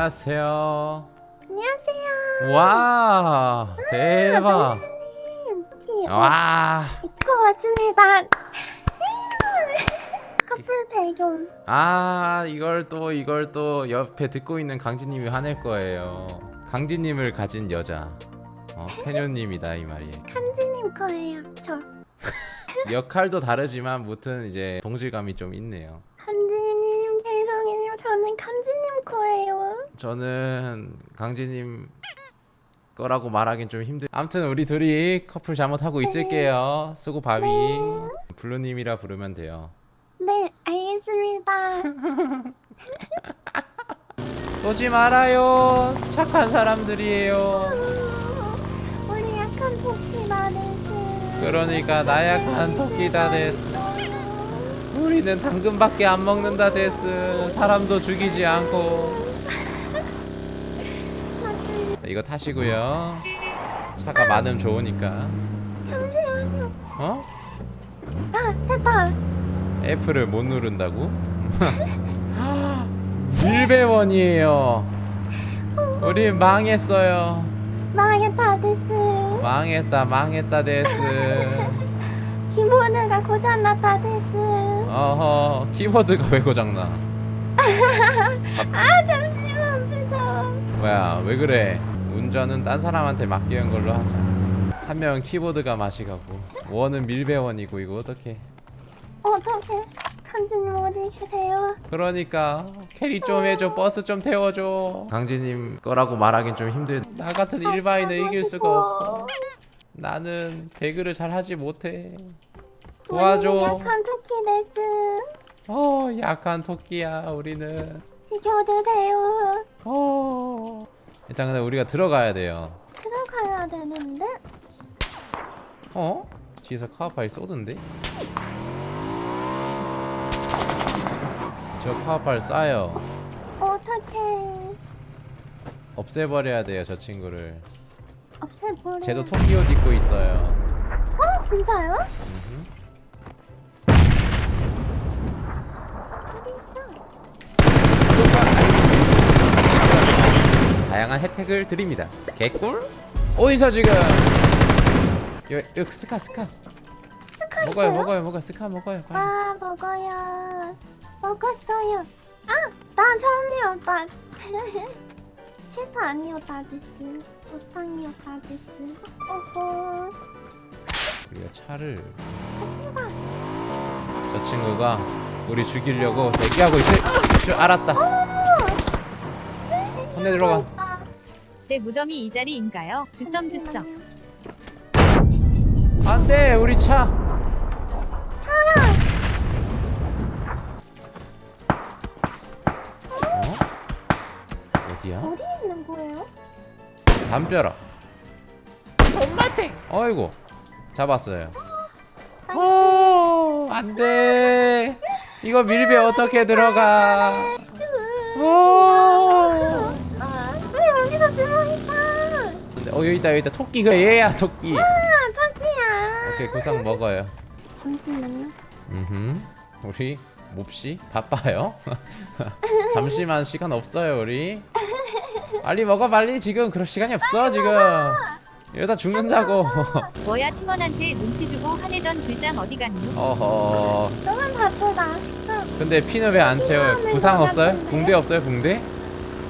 안녕하세요. 안녕하세요. 와 대박. 키 와. 입고 왔습니다. 커플 배경. 아 이걸 또 이걸 또 옆에 듣고 있는 강진님이 화낼 거예요. 강진님을 가진 여자. 어, 캐녀님이다 이 말이에요. 한지님 거예요. 저 역할도 다르지만 무튼 이제 동질감이 좀 있네요. 한지님 거예요. 저는 강진님 거라고 말하긴 좀 힘들. 아무튼 우리 둘이 커플 잘못하고 있을게요. 수고 바비. 블루님이라 부르면 돼요. 네, 알겠습니다. 쏘지 말아요. 착한 사람들이에요. 우리 약간 복귀 나데스. 그러니까 나약한 토끼다 데스. 우리는 당근밖에 안 먹는다 데스. 사람도 죽이지 않고. 이거 타시고요. 차가 많으면 좋으니까. 잠시만요. 어? 아, 됐다. F를 못 누른다고? 밀배원이에요. 우리 망했어요. 망했다 데스. 망했다, 망했다 데스. 키보드가 고장났다 데스. 어허, 키보드가 왜 고장나? 아, 잠시만 무서워. 뭐야, 왜 그래? 운전은 딴 사람한테 맡기는 걸로 하자. 한 명은 키보드가 마시가고, 원은 밀배원이고 이거 어떡해? 어떻게? 강진님 어디 계세요? 그러니까 캐리 좀 해줘 버스 좀 태워줘 강진님 거라고 말하긴 좀 힘들 나 같은 일반인은 이길 수가 없어 나는 배그를 잘 하지 못해 도와줘 약한 토끼 데스. 어 약한 토끼야 우리는 지켜주세요. 어 일단 근데 우리가 들어가야 돼요 들어가야 되는데? 어? 뒤에서 카우파이 쏘던데? 저 카우파이 쏴요 어떻게 없애버려야 돼요 저 친구를 없애버려? 쟤도 토끼 옷 입고 있어요 어 진짜요? 음흠. 다양한 혜택을 드립니다. 개꿀? 어디서 지금? 요, 요 스카 스카. 스카 먹어요 있어요? 먹어요 먹어요 스카 먹어요. 빨리. 아 먹어요. 먹었어요. 아, 난 처음이야 오빠. 실패 아니었다 데스. 보상이었다 데스. 어허. 우리가 차를 갑시다. 저 친구가 우리 죽이려고 대기하고 있을 줄 알았다. 손에 들어가. 아, 제 무덤이 이 자리인가요? 주섬주섬. 안돼 우리 차. 어? 어디야? 어디 있는 거예요? 담벼락. 엄마탱. 어이구 잡았어요. 어, 안돼. 이거 밀배 어떻게 들어가? 오. 아, 왜 여기서 숨어 있어? 어 여기 있다 여기 있다 토끼가 얘야 토끼. 아, 토끼야. 오케이 구상 먹어요. 잠시만요. 음. 우리 몹시 바빠요. 잠시만 시간 없어요 우리. 빨리 먹어 빨리 지금 그럴 시간이 없어 지금. 이러다 죽는다고. 뭐야 팀원한테 눈치 주고 화내던 글담 어디 갔누? 어허. 너무 바쁘다. 저, 근데 피는 왜 안 채워요? 부상 없어요? 붕대 없어요? 붕대?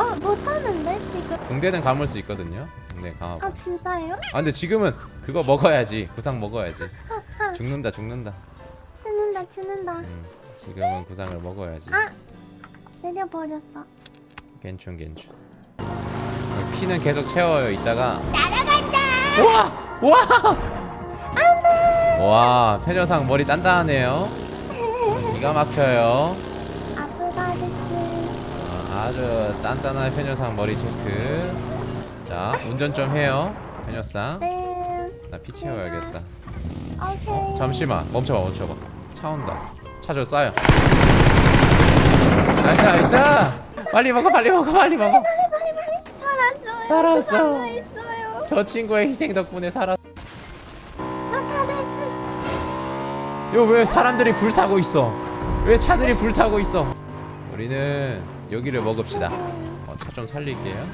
어, 못하는데, 지금. 붕대는 감을 수 있거든요. 붕대 감하고. 아, 진짜요? 아 근데 지금은 그거 먹어야지. 구상 먹어야지. 하, 하. 죽는다 죽는다. 치는다, 치는다. 음, 지금은 구상을 먹어야지. 아! 내려버렸어. 괜춘 괜춘. 피는 계속 채워요. 이따가 날아간다. 와 와. 안돼. 와 페녀상 머리 단단하네요. 기가 막혀요. 아, 아주 단단한 페녀상 머리 체크. 자 운전 좀 해요. 페녀상. 네. 나 피 채워야겠다. 오케이. 잠시만 멈춰봐 멈춰봐. 차 온다. 차좀 쏴요. 나이스 나이스. 빨리 먹어 빨리 먹어 빨리 먹어. 살았어요. 살았어. 살아있어요. 저 친구의 희생 덕분에 살았. 요 왜 사람들이 불 타고 있어? 왜 차들이 불 타고 있어? 우리는 여기를 먹읍시다. 어, 차 좀 살릴게요.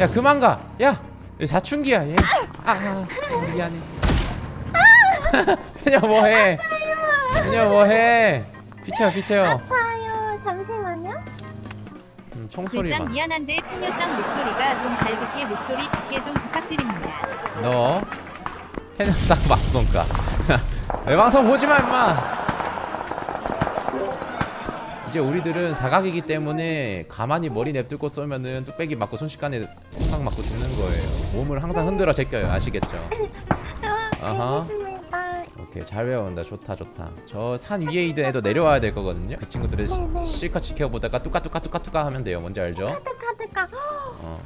야 그만 가. 야 여기 사춘기야 얘. 아, 아 미안해. 그냥 뭐해? 그냥 뭐해? 피쳐요 피쳐요. 아파요. 잠시만요. 음, 글짱 총소리만. 미안한데 팬요짱 목소리가 좀 잘 듣게 목소리 작게 좀 부탁드립니다. 너 해녀상 방송가. 내 방송 보지 마 임마. 이제 우리들은 사각이기 때문에 가만히 머리 냅두고 쏘면은 뚝배기 맞고 순식간에 생각 맞고 죽는 거예요. 몸을 항상 흔들어 제껴요. 아시겠죠? 아하. 알겠습니다. 오케이 잘 외워온다. 좋다 좋다. 저 산 위에 있는 애도 내려와야 될 거거든요. 그 친구들을 시- 네네. 실컷 지켜보다가 뚜까 뚜까 뚜까 뚜까 하면 돼요. 뭔지 알죠? 카드 카드가 어.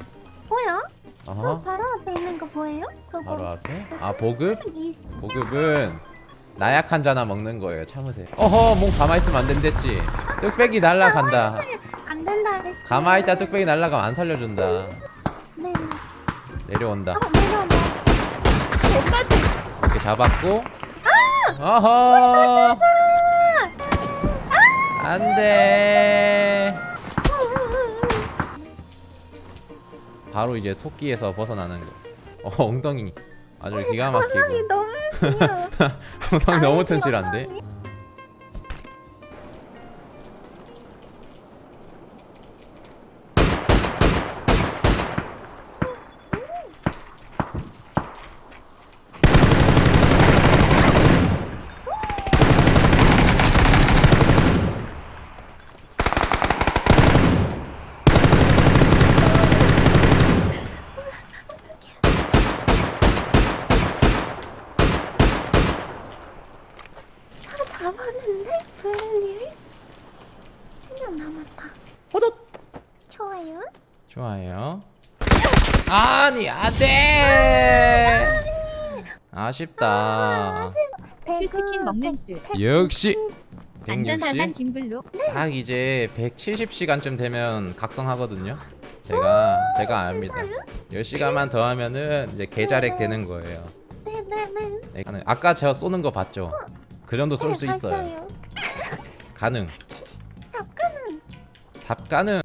뭐야? 그 어허. 바로 앞에 있는 거 뭐예요? 그거 바로 앞에. 아 보급? 이 보급은 나약 한 잔나 먹는 거예요. 참으세요. 어허, 몸 가만히 있으면 안 된댔지. 뚝배기 날라간다. 안 된다 그랬어. 가만히 있다 뚝배기 날라가면 안 살려준다. 네. 내려온다. 어 내려온다. 이렇게 잡았고. 어허. 안 돼. 바로 이제 토끼에서 벗어나는 거. 어, 엉덩이 아주 기가 막히고. 엉덩이 너무 튼실한데. 잡았는데 블랙님이 한명 남았다. 호젓. 좋아요. 좋아요. 아니 안돼. 아쉽다. 퓨치킨 먹는 줄. 역시 안전상한 160. 김블루. 딱 이제 170시간쯤 되면 각성하거든요. 제가 제가 압니다. 10시간만 더 하면은 이제 계좌렉 되는 거예요. 네네네. 네. 아까 제가 쏘는 거 봤죠? 그 정도 쏠 수 있어요. 가능. 잠깐은 삽가능.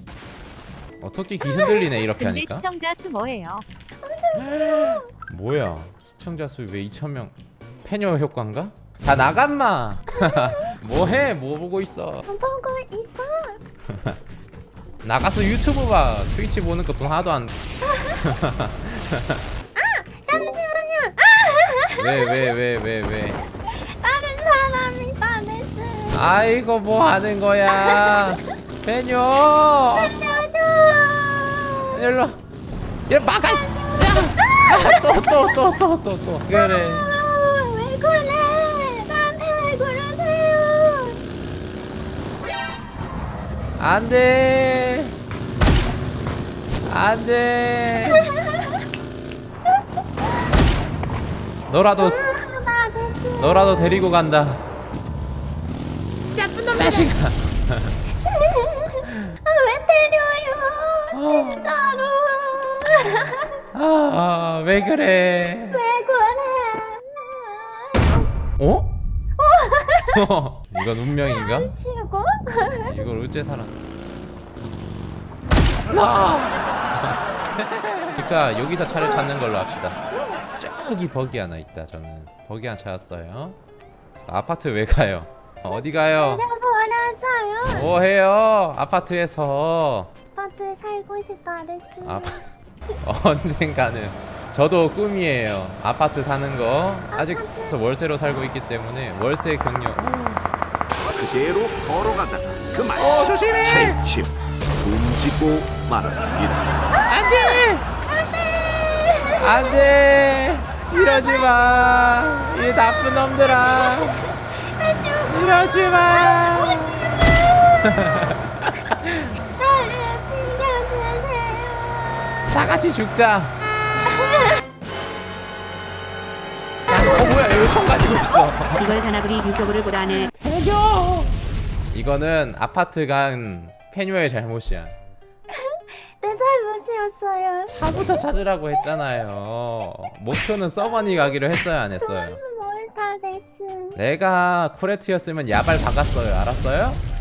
어떻게 귀 흔들리네 이렇게 근데 하니까. 시청자 수 뭐예요? 뭐야? 시청자 수 왜 2천 명? 페뇨 효과인가? 다 나간마. 뭐해? 뭐 보고 있어? 보고 있어. 나가서 유튜브 봐. 트위치 보는 거 돈 하나도 안. 잠시만요. 왜왜 왜 왜 왜? 다른 사람이 다 냈어요. 아이고 뭐 하는 거야? 알려줘. 일로. 와. 얘 막아. 또또 또 또또 또. 그래. 아, 왜 그래? 나한테 왜 그러세요? 안 돼. 안 돼. 너라도 나 됐어. 너라도 데리고 간다. 자식아. 아, 왜 때려요? 진짜로. 아, 왜 그래? 왜 그래? 어? 이건 운명인가? 치고? 이걸 어째 살아? 아! 그러니까 여기서 차를 찾는 걸로 합시다. 저기 버기 하나 있다. 저는 버기 하나 찾았어요. 아파트 왜 가요? 어디 가요? 버려서요. 뭐 해요? 아파트에서 아파트에 살고 싶다 그랬어요. 아, 언젠가는 저도 꿈이에요. 아파트 사는 거 아직 월세로 살고 있기 때문에 월세 경력. 그대로 걸어가다가 그만 어 조심해! 차츰 숨지고 말았습니다. 안돼! 안돼! 이러지 마! 이 나쁜 놈들아! 이러지 마! 다 같이 죽자! 어 뭐야 총 가지고 있어 이걸 자나브리 유튜브를 보라는 해줘 이거는 아파트 간 페뉴의 잘못이야 내 잘못이었어요. 차부터 찾으라고 했잖아요 목표는 서버니 가기로 했어요 안 했어요 뭘다 됐음. 내가 코레트였으면 야발 박았어요 알았어요?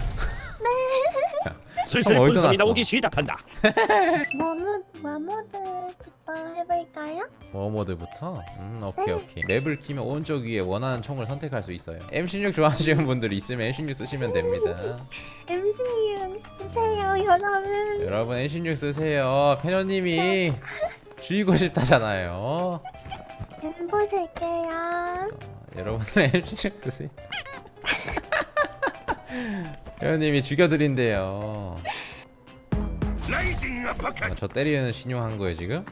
슬슬 어디서 본성이 났어? 나오기 시작한다. 뭐모 뭐모드부터 해볼까요? 워모드부터? 음 오케이 네. 오케이 맵을 키면 오른쪽 위에 원하는 총을 선택할 수 있어요 M16 좋아하시는 분들이 있으면 M16 쓰시면 됩니다 MCU 주세요 여러분. 여러분 M16 쓰세요 페녀님이 죽이고 싶다잖아요 엠보 쓸게요. 여러분은 M16 쓰세요 페녀님이 죽여드린대요 아, 저 때리는 신용한 거예요 지금?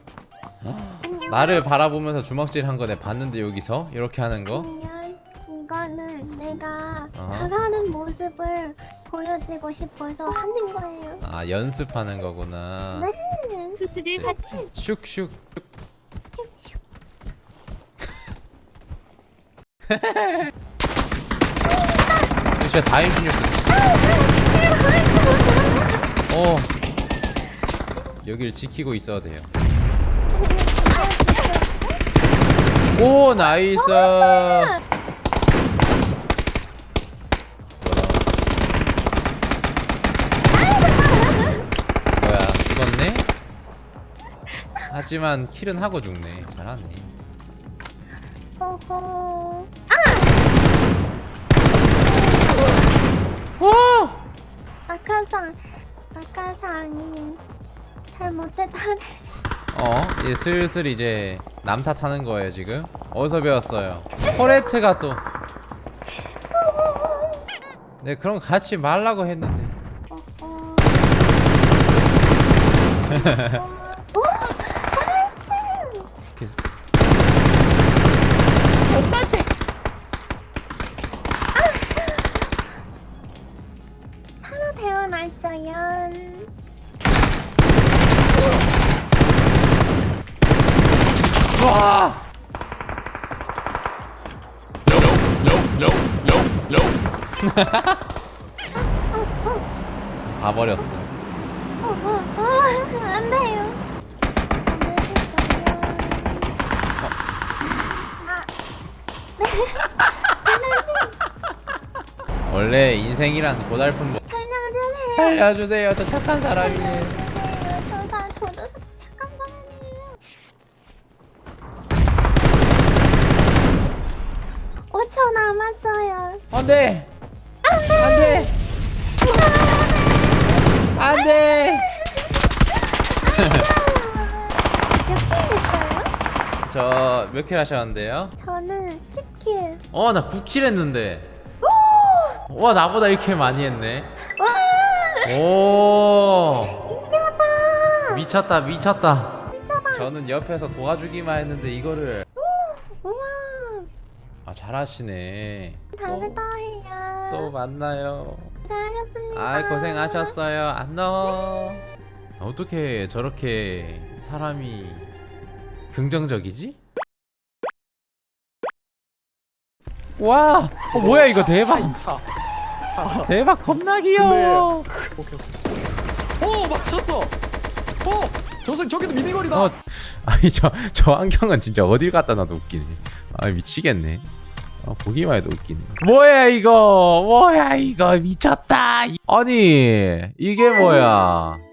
나를 바라보면서 주먹질 한 거네 봤는데 여기서 이렇게 하는 거? 이거는 내가 어허. 나가는 모습을 보여주고 싶어서 하는 거예요. 아 연습하는 거구나 네. 투스들 파티. 슉슉 진짜 다 M16 어 여기를 지키고 있어야 돼요. 오 나이스. 뭐야 죽었네? 하지만 킬은 하고 죽네. 잘하네. 오호. 오! 낙하산, 낙하산이 잘못했다네. 어, 이제 슬슬 이제 남 탓하는 거예요 지금. 어디서 배웠어요? 포레트가 또. 네, 그럼 같이 말라고 했는데. 어. 오, 잘했어. 와! 봐버렸어. 어, 어, 어, 안 돼요. 원래 인생이란 고달픈 거. 살려주세요. 살려주세요. 저 착한 사람이에요. 안 돼! 안 돼! 안 돼! 몇 킬 했어요? 저몇 킬 하셨는데요? 저는 10킬. 어, 나 9킬 했는데. 와, 나보다 1킬 많이 했네. 와! 오! 미쳤다, 미쳤다. 저는 옆에서 도와주기만 했는데 이거를 우와! 아, 잘하시네. 다음에 또, 또 해요. 또 만나요. 고생하셨습니다. 아, 고생하셨어요. 안녕. 어떻게 저렇게 사람이 긍정적이지? 와, 어, 뭐야 이거 대박. 차. 차. 대박 겁나 귀여워. 오케이 오케이. 오 맞췄어. 어 저승 저기도 미니걸이다. 어, 아니 저 저 안경은 진짜 어딜 갖다 놔도 웃기네. 아 미치겠네. 아, 보기만 해도 웃기네. 뭐야 이거? 뭐야 이거 미쳤다. 아니 이게 뭐야?